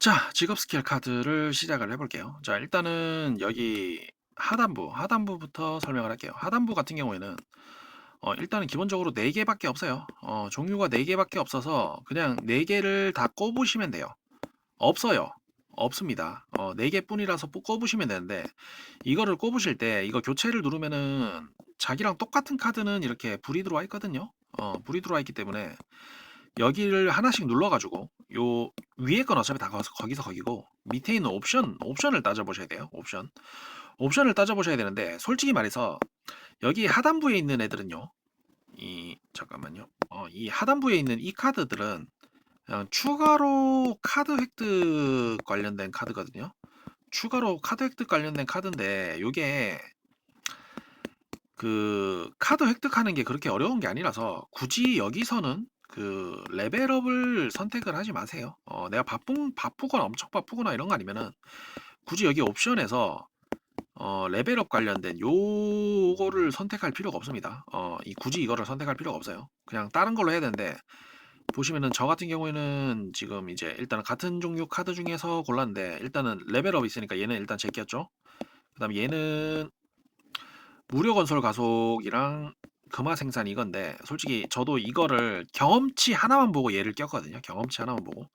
자, 직업 스킬 카드를 시작을 해볼게요. 자, 일단은 여기 하단부, 하단부부터 설명을 할게요. 하단부 같은 경우에는 어, 일단은 기본적으로 4개밖에 없어요. 어, 종류가 4개밖에 없어서 그냥 4개를 다 꼽으시면 돼요. 없어요. 없습니다. 어, 4개 뿐이라서 뽑- 꼽으시면 되는데 이거를 꼽으실 때 이거 교체를 누르면은 자기랑 똑같은 카드는 이렇게 불이 들어와 있거든요. 어, 불이 들어와 있기 때문에 여기를 하나씩 눌러가지고 요 위에 건 어차피 다 거기서, 거기고 밑에 있는 옵션 옵션을 따져보셔야 돼요. 옵션 옵션을 따져보셔야 되는데 솔직히 말해서 여기 하단부에 있는 애들은요. 이 잠깐만요. 어, 이 하단부에 있는 이 카드들은 그냥 추가로 카드 획득 관련된 카드거든요. 추가로 카드 획득 관련된 카드인데 요게 그 카드 획득하는 게 그렇게 어려운 게 아니라서 굳이 여기서는 그 레벨업을 선택을 하지 마세요. 어, 내가 바쁜 바쁘거나 엄청 바쁘거나 이런 거 아니면은 굳이 여기 옵션에서 어, 레벨업 관련된 요거를 선택할 필요가 없습니다. 어, 이 굳이 이거를 선택할 필요가 없어요. 그냥 다른 걸로 해야 되는데 보시면은 저 같은 경우에는 지금 이제 일단은 같은 종류 카드 중에서 골랐는데 일단은 레벨업 있으니까 얘는 일단 제꼈죠. 그다음에 얘는 무료 건설 가속이랑 금화 생산 이건데 솔직히 저도 이거를 경험치 하나만 보고 얘를 꼈거든요. 경험치 하나만 보고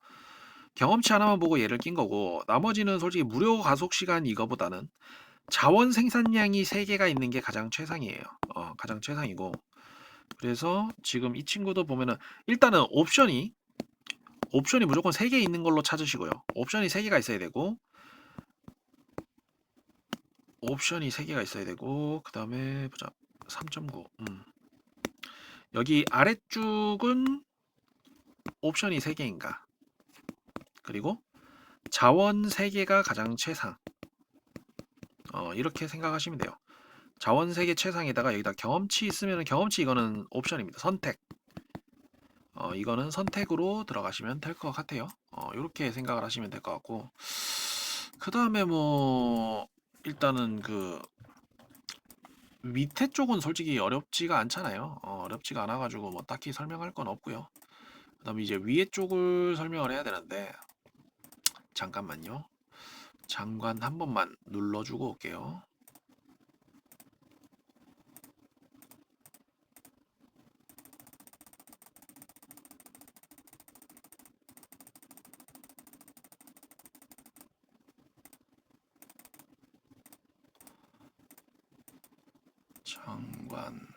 경험치 하나만 보고 얘를 낀 거고 나머지는 솔직히 무료 가속 시간 이거보다는 자원 생산량이 3개가 있는 게 가장 최상이에요. 어, 가장 최상이고 그래서 지금 이 친구도 보면은 일단은 옵션이 옵션이 무조건 3개 있는 걸로 찾으시고요. 옵션이 3개가 있어야 되고 옵션이 3개가 있어야 되고 그 다음에 보자 3.9 음. 여기 아래쪽은 옵션이 3개인가? 그리고 자원 3개가 가장 최상. 어, 이렇게 생각하시면 돼요. 자원 3개 최상에다가 여기다 경험치 있으면 경험치 이거는 옵션입니다. 선택. 어, 이거는 선택으로 들어가시면 될 것 같아요. 어, 이렇게 생각을 하시면 될 것 같고. 그 다음에 뭐 일단은 그 밑에 쪽은 솔직히 어렵지가 않잖아요. 어, 어렵지가 않아 가지고 뭐 딱히 설명할 건 없고요. 그다음에 이제 위에 쪽을 설명을 해야 되는데 잠깐만요. 장관 한 번만 눌러주고 올게요. 장관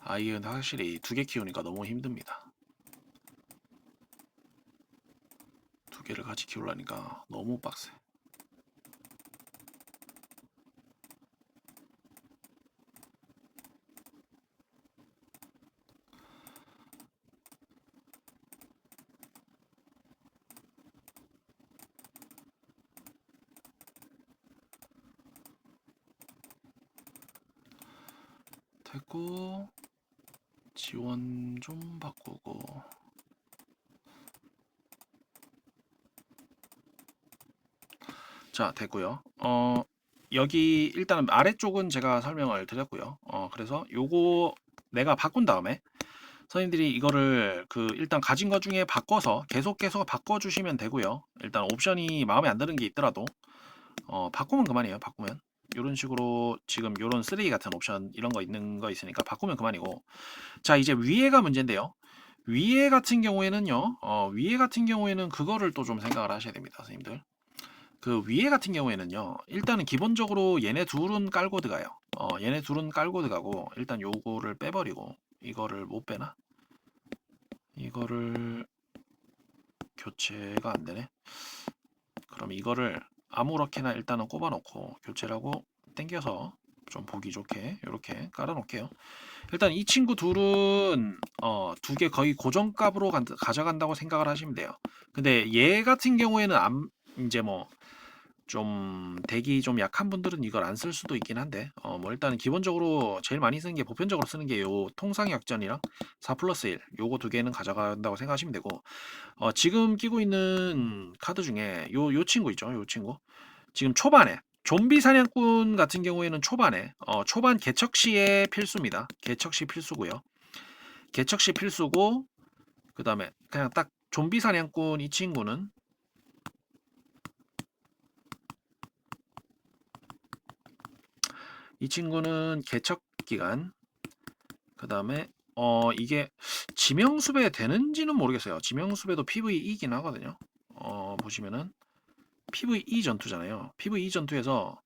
아이는 확실히 두 개 키우니까 너무 힘듭니다. 두 개를 같이 키우려니까 너무 빡세. 됐고 지원 좀 바꾸고. 자 됐고요. 어 여기 일단 아래쪽은 제가 설명을 드렸고요. 어 그래서 요거 내가 바꾼 다음에 선생님들이 이거를 그 일단 가진 것 중에 바꿔서 계속 계속 바꿔 주시면 되고요. 일단 옵션이 마음에 안 드는 게 있더라도 어 바꾸면 그만이에요 바꾸면 이런 식으로 지금 이런 쓰레기 같은 옵션 이런 거 있는 거 있으니까 바꾸면 그만이고. 자 이제 위에가 문제인데요. 위에 같은 경우에는요 어, 위에 같은 경우에는 그거를 또 좀 생각을 하셔야 됩니다 선생님들. 그 위에 같은 경우에는요 일단은 기본적으로 얘네 둘은 깔고 들어가요. 어, 얘네 둘은 깔고 들어가고 일단 요거를 빼버리고 이거를 못 빼나? 이거를 교체가 안 되네? 그럼 이거를 아무렇게나 일단은 꼽아 놓고 교체라고 땡겨서 좀 보기 좋게 이렇게 깔아 놓을게요. 일단 이 친구 둘은 어, 두 개 거의 고정값으로 간- 가져간다고 생각을 하시면 돼요. 근데 얘 같은 경우에는 안 이제 뭐 좀 대기 좀 약한 분들은 이걸 안 쓸 수도 있긴 한데 어 뭐 일단은 기본적으로 제일 많이 쓰는 게 보편적으로 쓰는 게 요 통상 약전이랑 4 플러스 1 요거 두 개는 가져간다고 생각하시면 되고 어 지금 끼고 있는 카드 중에 요 요 친구 있죠? 요 친구? 지금 초반에 좀비 사냥꾼 같은 경우에는 초반에 어 초반 개척 시에 필수입니다 개척 시 필수고요 개척 시 필수고 그 다음에 그냥 딱 좀비 사냥꾼 이 친구는 이 친구는 개척 기간 그 다음에 어 이게 지명수배 되는지는 모르겠어요. 지명수배도 PVE이긴 하거든요. 어 보시면은 PVE 전투잖아요. PVE 전투에서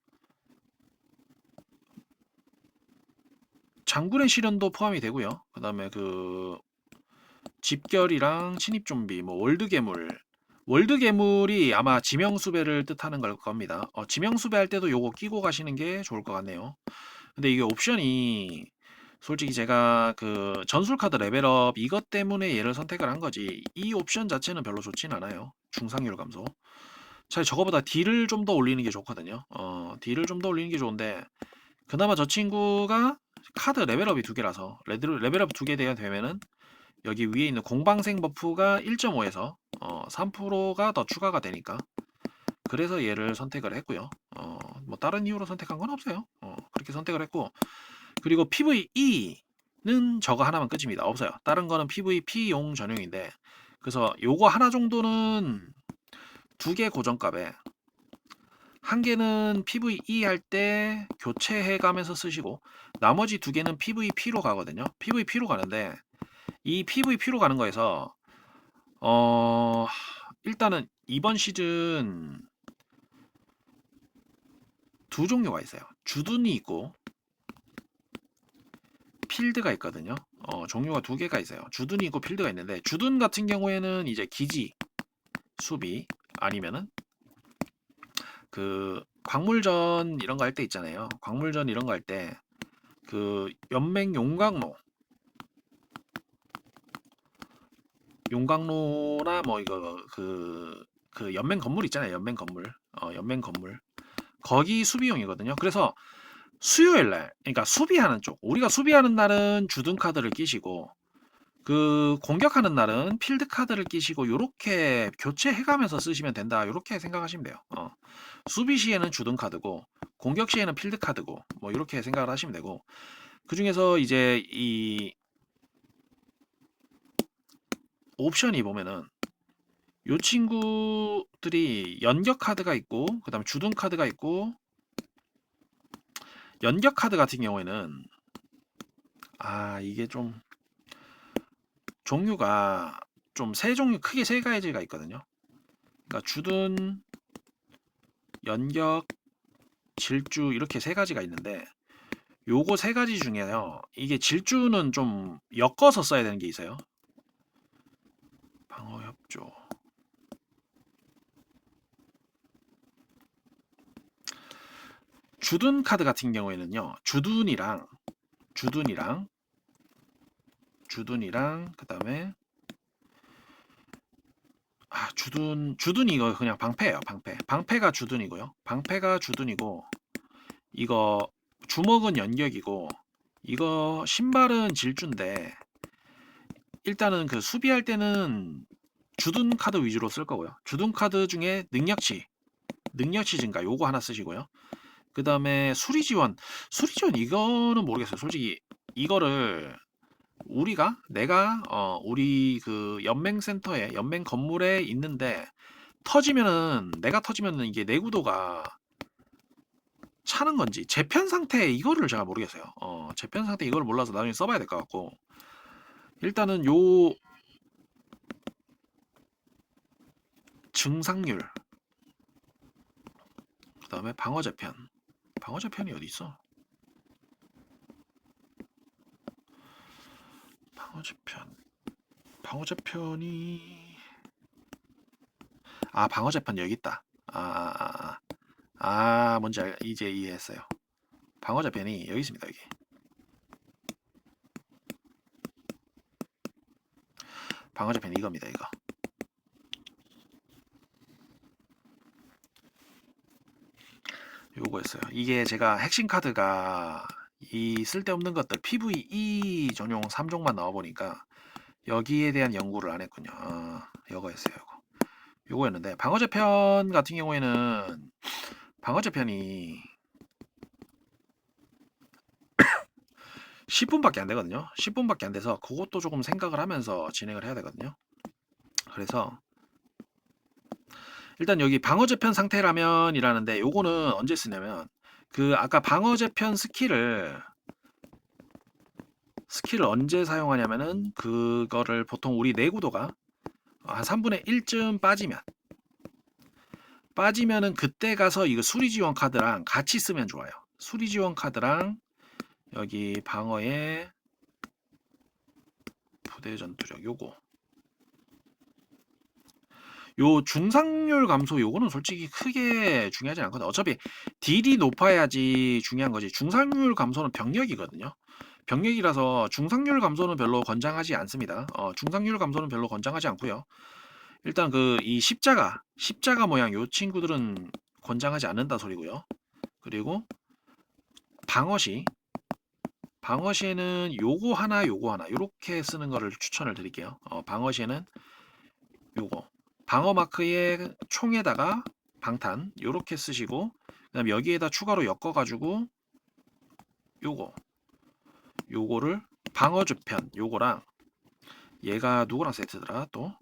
장군의 시련도 포함이 되고요. 그 다음에 그 집결이랑 침입 좀비, 뭐 월드 괴물, 월드 괴물이 아마 지명 수배를 뜻하는 걸 겁니다. 어, 지명 수배 할 때도 요거 끼고 가시는 게 좋을 것 같네요. 근데 이게 옵션이 솔직히 제가 그 전술 카드 레벨업 이것 때문에 얘를 선택을 한 거지 이 옵션 자체는 별로 좋진 않아요. 중상률 감소. 차라리 저거보다 딜을 좀 더 올리는 게 좋거든요. 어, 딜을 좀 더 올리는 게 좋은데 그나마 저 친구가 카드 레벨업이 두 개라서 레드, 레벨업 두개 되면은 여기 위에 있는 공방생 버프가 1.5에서 어, 3%가 더 추가가 되니까 그래서 얘를 선택을 했고요. 어, 뭐 다른 이유로 선택한 건 없어요. 어, 그렇게 선택을 했고 그리고 PVE는 저거 하나만 끝입니다. 없어요. 다른 거는 PVP용 전용인데 그래서 요거 하나 정도는 두 개 고정값에 한 개는 PVE 할 때 교체해 가면서 쓰시고 나머지 두 개는 PVP로 가거든요. PVP로 가는데 이 PVP로 가는 거에서 어 일단은 이번 시즌 두 종류가 있어요. 주둔이 있고 필드가 있거든요. 어, 종류가 두 개가 있어요. 주둔이 있고 필드가 있는데 주둔 같은 경우에는 이제 기지 수비 아니면은 그 광물전 이런 거 할 때 있잖아요. 광물전 이런 거 할 때 그 연맹 용광로 용광로나 뭐 이거 그, 그 연맹 건물 있잖아요. 연맹 건물. 어, 연맹 건물. 거기 수비용이거든요. 그래서 수요일 날, 그러니까 수비하는 쪽, 우리가 수비하는 날은 주둔 카드를 끼시고 그 공격하는 날은 필드 카드를 끼시고 요렇게 교체해가면서 쓰시면 된다. 요렇게 생각하시면 돼요. 어. 수비 시에는 주둔 카드고 공격 시에는 필드 카드고 뭐 이렇게 생각을 하시면 되고 그 중에서 이제 이 옵션이 보면은 요 친구들이 연격 카드가 있고 그 다음에 주둔 카드가 있고 연격 카드 같은 경우에는 아 이게 좀 종류가 좀 세 종류 크게 세 가지가 있거든요. 그러니까 주둔, 연격, 질주 이렇게 세 가지가 있는데 요거 세 가지 중에요. 이게 질주는 좀 엮어서 써야 되는 게 있어요. 방어 협조. 주둔 카드 같은 경우에는요. 주둔이랑 주둔이랑 주둔이랑 그다음에 아, 주둔 주둔 이거 그냥 방패예요. 방패. 방패가 주둔이고요. 방패가 주둔이고 이거 주먹은 연격이고 이거 신발은 질주인데 일단은 그 수비할 때는 주둔 카드 위주로 쓸 거고요. 주둔 카드 중에 능력치, 능력치 증가 요거 하나 쓰시고요. 그 다음에 수리 지원, 수리 지원 이거는 모르겠어요. 솔직히 이거를 우리가 내가 어 우리 그 연맹 센터에 연맹 건물에 있는데 터지면은 내가 터지면은 이게 내구도가 차는 건지 재편 상태 이거를 제가 모르겠어요. 어 재편 상태 이걸 몰라서 나중에 써봐야 될 것 같고 일단은 요 증상률 그 다음에 방어 재편 방어 재편이 어디 있어? 방어 재편 방어 재편이 아 방어 재편 여기 있다. 아, 아, 아, 아, 아 뭔지 알, 이제 이해했어요. 방어 재편이 여기 있습니다 여기. 방어 재편 이겁니다 이거. 요거였어요. 이게 제가 핵심 카드가 이 쓸데없는 것들 PVE 전용 3종만 넣어보니까 여기에 대한 연구를 안 했군요. 아, 요거였어요. 요거. 요거였는데 방어제 편 같은 경우에는 방어제 편이 10분밖에 안 되거든요. 10분밖에 안 돼서 그것도 조금 생각을 하면서 진행을 해야 되거든요. 그래서 일단 여기 방어 재편 상태라면 이라는데 요거는 언제 쓰냐면 그 아까 방어 재편 스킬을 스킬을 언제 사용하냐면은 그거를 보통 우리 내구도가 한 3분의 1쯤 빠지면 빠지면은 그때 가서 이거 수리 지원 카드랑 같이 쓰면 좋아요. 수리 지원 카드랑 여기 방어에 부대 전투력 요거 요 중상률 감소 요거는 솔직히 크게 중요하지 않거든. 어차피 딜이 높아야지 중요한 거지. 중상률 감소는 병력이거든요. 병력이라서 중상률 감소는 별로 권장하지 않습니다. 어, 중상률 감소는 별로 권장하지 않고요. 일단 그 이 십자가 십자가 모양 요 친구들은 권장하지 않는다 소리고요. 그리고 방어시 방어시에는 요거 하나 요거 하나 요렇게 쓰는 거를 추천을 드릴게요. 어, 방어시에는 방어 마크의 총에다가 방탄 요렇게 쓰시고 그다음 여기에다 추가로 엮어 가지고 요거 요거를 방어 주편 요거랑 얘가 누구랑 세트더라 또?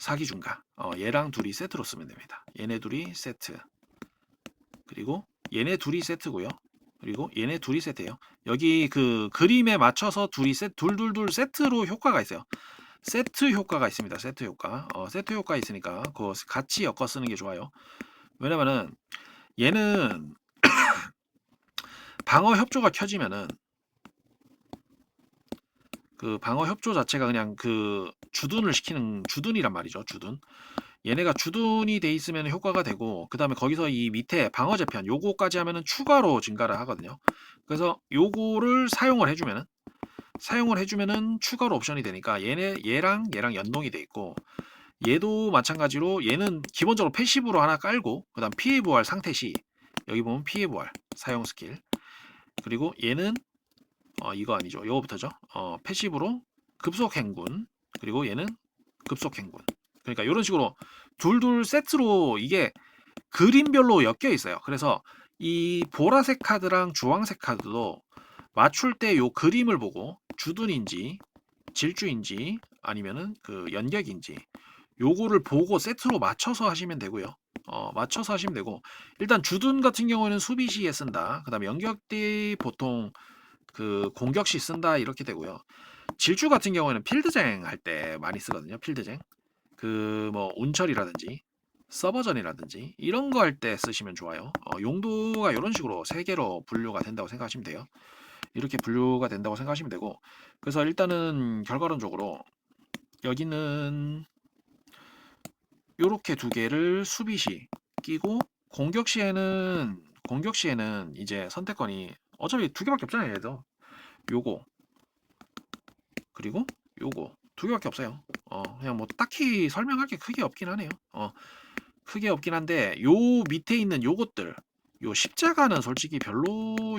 사기 중가. 어, 얘랑 둘이 세트로 쓰면 됩니다. 얘네 둘이 세트. 그리고 얘네 둘이 세트고요 그리고 얘네 둘이 세트예요 여기 그 그림에 맞춰서 둘이 세 둘둘둘 세트로 효과가 있어요 세트 효과가 있습니다 세트 효과 어, 세트 효과 있으니까 그거 같이 엮어 쓰는 게 좋아요 왜냐면은 얘는 방어 협조가 켜지면은 그 방어 협조 자체가 그냥 그 주둔을 시키는 주둔이란 말이죠. 주둔. 얘네가 주둔이 돼 있으면 효과가 되고 그 다음에 거기서 이 밑에 방어 재편 요거까지 하면은 추가로 증가를 하거든요. 그래서 요거를 사용을 해주면은 사용을 해주면은 추가로 옵션이 되니까 얘네 얘랑 얘랑 연동이 돼 있고 얘도 마찬가지로 얘는 기본적으로 패시브로 하나 깔고 그 다음 피해 부활 상태 시 여기 보면 피해 부활 사용 스킬 그리고 얘는 어, 이거 아니죠. 이거부터죠. 어, 패시브로 급속 행군 그리고 얘는 급속 행군. 그러니까 이런 식으로 둘둘 세트로 이게 그림별로 엮여 있어요. 그래서 이 보라색 카드랑 주황색 카드도 맞출 때 요 그림을 보고 주둔인지 질주인지 아니면은 그 연격인지 요거를 보고 세트로 맞춰서 하시면 되고요. 어, 맞춰서 하시면 되고 일단 주둔 같은 경우에는 수비 시에 쓴다. 그다음에 연격 때 보통 그 공격 시 쓴다 이렇게 되고요. 질주 같은 경우에는 필드쟁 할 때 많이 쓰거든요. 필드쟁. 그 뭐 운철이라든지 서버전이라든지 이런 거 할 때 쓰시면 좋아요. 어, 용도가 이런 식으로 세 개로 분류가 된다고 생각하시면 돼요. 이렇게 분류가 된다고 생각하시면 되고 그래서 일단은 결과론적으로 여기는 요렇게 두 개를 수비 시 끼고 공격 시에는 공격 시에는 이제 선택권이 어차피 두 개밖에 없잖아요 얘도 요거 그리고 요거 두 개밖에 없어요. 어 그냥 뭐 딱히 설명할 게 크게 없긴 하네요. 어 크게 없긴 한데 요 밑에 있는 요것들 요 십자가는 솔직히 별로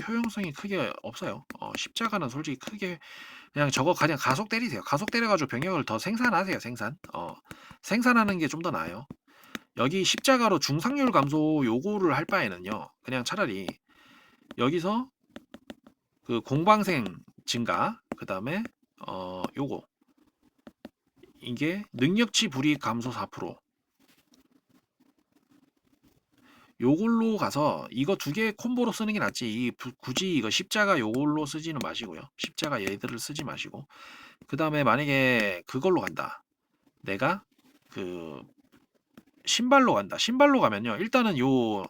효용성이 크게 없어요. 어 십자가는 솔직히 크게 그냥 저거 그냥 가속 때리세요. 가속 때려가지고 병력을 더 생산하세요 생산. 어 생산하는 게 좀 더 나아요. 여기 십자가로 중상률 감소 요거를 할 바에는요 그냥 차라리 여기서 그 공방생 증가 그 다음에 어 요거 이게 능력치 불이익 감소 4% 요걸로 가서 이거 두 개 콤보로 쓰는 게 낫지. 이 부- 굳이 이거 십자가 요걸로 쓰지는 마시고요. 십자가 얘들을 쓰지 마시고. 그 다음에 만약에 그걸로 간다. 내가 그 신발로 간다. 신발로 가면요. 일단은 요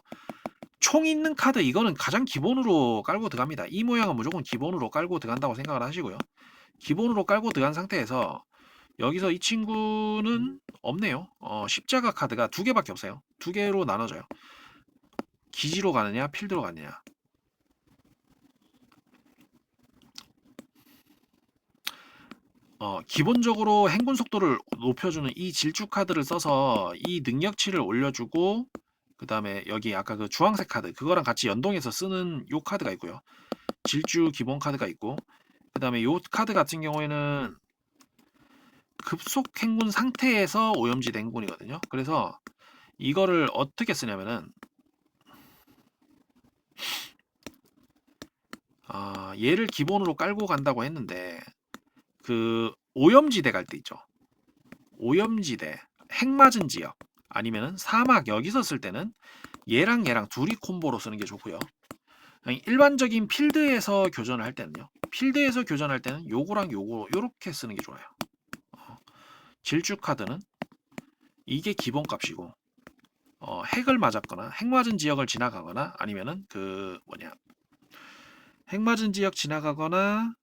총 있는 카드 이거는 가장 기본으로 깔고 들어갑니다. 이 모양은 무조건 기본으로 깔고 들어간다고 생각을 하시고요. 기본으로 깔고 들어간 상태에서 여기서 이 친구는 없네요. 어, 십자가 카드가 두 개밖에 없어요. 두 개로 나눠져요. 기지로 가느냐, 필드로 가느냐. 어, 기본적으로 행군 속도를 높여주는 이 질주 카드를 써서 이 능력치를 올려주고 그 다음에 여기 아까 그 주황색 카드 그거랑 같이 연동해서 쓰는 요 카드가 있고요. 질주 기본 카드가 있고 그 다음에 요 카드 같은 경우에는 급속 행군 상태에서 오염지 행군이거든요. 그래서 이거를 어떻게 쓰냐면은 아, 얘를 기본으로 깔고 간다고 했는데 그 오염지대 갈 때 있죠. 오염지대, 핵 맞은 지역 아니면은 사막 여기서 쓸 때는 얘랑 얘랑 둘이 콤보로 쓰는 게 좋고요. 일반적인 필드에서 교전을 할 때는요. 필드에서 교전할 때는 요거랑 요거 요렇게 쓰는 게 좋아요. 어, 질주 카드는 이게 기본 값이고 어, 핵을 맞았거나 핵 맞은 지역을 지나가거나 아니면은 그 뭐냐 핵 맞은 지역 지나가거나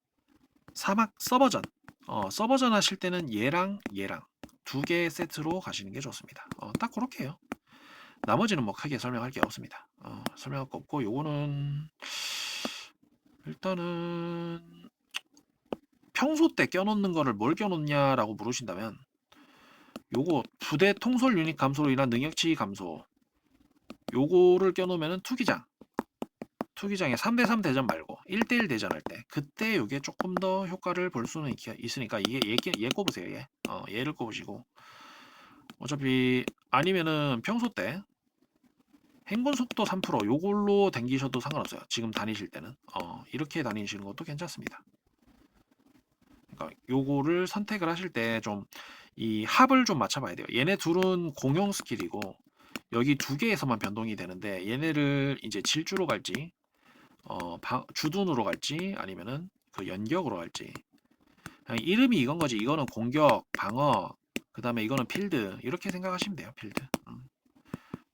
사막 서버전 어, 서버전 하실 때는 얘랑 얘랑 두 개의 세트로 가시는 게 좋습니다. 어, 딱 그렇게 해요. 나머지는 뭐 크게 설명할 게 없습니다. 어, 설명할 거 없고 요거는 일단은 평소 때 껴놓는 거를 뭘 껴놓냐라고 물으신다면 요거 부대 통솔 유닛 감소로 인한 능력치 감소. 요거를 껴놓으면은 투기장. 투기장에 3대3 대전 말고 1대1 대전할 때 그때 요게 조금 더 효과를 볼 수는 있, 있으니까 이게 얘, 얘 꼽으세요 얘. 어, 얘를 꼽으시고. 어차피 아니면은 평소 때 행군 속도 3% 요걸로 댕기셔도 상관없어요. 지금 다니실 때는. 어, 이렇게 다니시는 것도 괜찮습니다. 그러니까 요거를 선택을 하실 때좀 이 합을 좀 맞춰봐야 돼요. 얘네 둘은 공용 스킬이고 여기 두 개에서만 변동이 되는데 얘네를 이제 질주로 갈지 어, 방- 주둔으로 갈지 아니면은 그 연격으로 갈지. 이름이 이건 거지. 이거는 공격 방어 그 다음에 이거는 필드. 이렇게 생각하시면 돼요 필드. 음.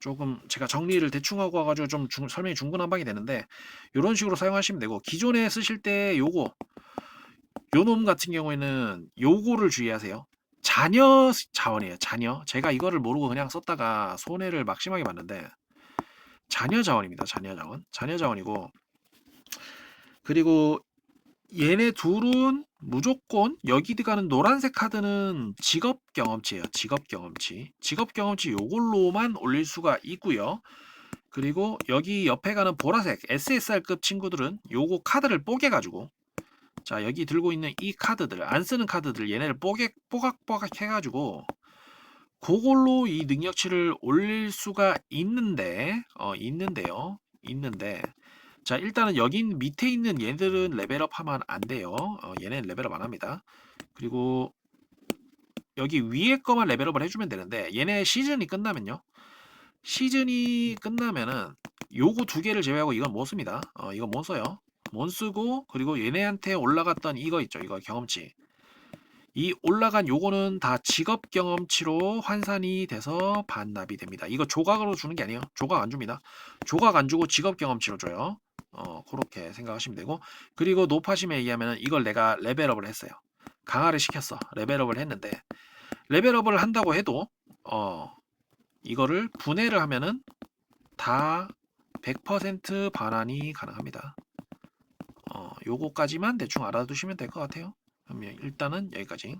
조금 제가 정리를 대충 하고 와가지고 좀 중- 설명이 중구난방이 되는데 이런 식으로 사용하시면 되고 기존에 쓰실 때 요거 요놈 같은 경우에는 요거를 주의하세요 자녀 자원이에요 자녀 제가 이거를 모르고 그냥 썼다가 손해를 막 심하게 봤는데 자녀 자원입니다 자녀 자원 자녀 자원이고 그리고 얘네 둘은 무조건 여기 들어가는 노란색 카드는 직업 경험치예요. 직업 경험치. 직업 경험치 요걸로만 올릴 수가 있고요. 그리고 여기 옆에 가는 보라색 SSR급 친구들은 요거 카드를 뽀개 가지고 자 여기 들고 있는 이 카드들 안 쓰는 카드들 얘네를 뽀개 뽀각뽀각 해가지고 그걸로 이 능력치를 올릴 수가 있는데 어 있는데요. 있는데. 자 일단은 여기 밑에 있는 얘들은 레벨업 하면 안 돼요. 어, 얘네는 레벨업 안 합니다. 그리고 여기 위에 거만 레벨업을 해주면 되는데 얘네 시즌이 끝나면요. 시즌이 끝나면은 요거 두 개를 제외하고 이건 못 씁니다. 어 이건 못 써요 못 쓰고 그리고 얘네한테 올라갔던 이거 있죠. 이거 경험치. 이 올라간 요거는 다 직업 경험치로 환산이 돼서 반납이 됩니다. 이거 조각으로 주는 게 아니에요. 조각 안 줍니다. 조각 안 주고 직업 경험치로 줘요. 어 그렇게 생각하시면 되고. 그리고 높아심에 의하면 이걸 내가 레벨업을 했어요. 강화를 시켰어. 레벨업을 했는데 레벨업을 한다고 해도 어 이거를 분해를 하면은 다 100% 반환이 가능합니다. 어 요거까지만 대충 알아두시면 될 것 같아요. 그러면 일단은 여기까지